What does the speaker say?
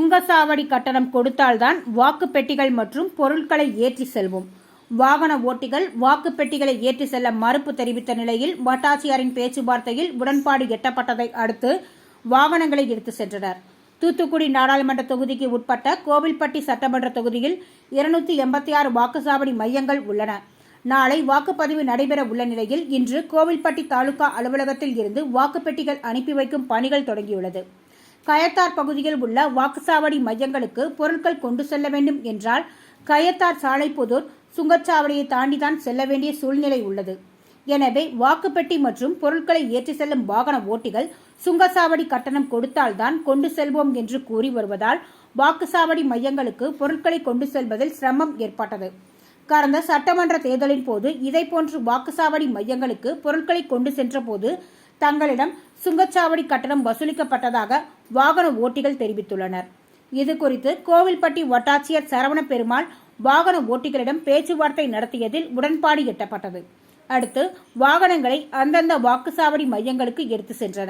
சுங்கசாவடி கட்டணம் கொடுத்தால்தான் வாக்குப்பெட்டிகள் மற்றும் பொருட்களை ஏற்றி செல்வோம். வாகன ஓட்டிகள் வாக்குப்பெட்டிகளை ஏற்றி செல்ல மறுப்பு தெரிவித்த நிலையில் வட்டாட்சியரின் பேச்சுவார்த்தையில் உடன்பாடு எட்டப்பட்டதை அடுத்து வாகனங்களை எடுத்து சென்றனர். தூத்துக்குடி நாடாளுமன்ற தொகுதிக்கு உட்பட்ட கோவில்பட்டி சட்டமன்ற தொகுதியில் இருநூத்தி எண்பத்தி ஆறு வாக்குச்சாவடி மையங்கள் உள்ளன. நாளை வாக்குப்பதிவு நடைபெற உள்ள நிலையில் இன்று கோவில்பட்டி தாலுகா அலுவலகத்தில் இருந்து வாக்குப்பெட்டிகள் அனுப்பி வைக்கும் பணிகள் தொடங்கியுள்ளது. கயத்தார் பகுதியில் உள்ள வாக்குச்சாவடி மையங்களுக்கு பொருட்கள் கொண்டு செல்ல வேண்டும் என்றால் கயத்தார் சாலைப்புதூர் சுங்கச்சாவடியை தாண்டிதான் செல்ல வேண்டிய சூழ்நிலை உள்ளது. எனவே வாக்குப்பெட்டி மற்றும் பொருட்களை ஏற்றி செல்லும் வாகன ஓட்டிகள் சுங்கச்சாவடி கட்டணம் கொடுத்தால்தான் கொண்டு செல்வோம் என்று கூறி வருவதால் வாக்குச்சாவடி மையங்களுக்கு பொருட்களை கொண்டு செல்வதில் சிரமம் ஏற்பட்டது. கடந்த சட்டமன்ற தேர்தலின் போது இதேபோன்று வாக்குச்சாவடி மையங்களுக்கு பொருட்களை கொண்டு சென்றபோது தங்களிடம் சுங்கச்சாவடி கட்டணம் வசூலிக்கப்பட்டதாக வாகன ஓட்டிகள் தெரிவித்துள்ளனர். இது குறித்து கோவில்பட்டி வட்டாட்சியர் சரவண பெருமாள் வாகன ஓட்டிகளிடம் பேச்சுவார்த்தை நடத்தியதில் உடன்பாடு எட்டப்பட்டது. அடுத்து வாகனங்களை அந்தந்த வாக்குச்சாவடி மையங்களுக்கு எடுத்து சென்றனர்.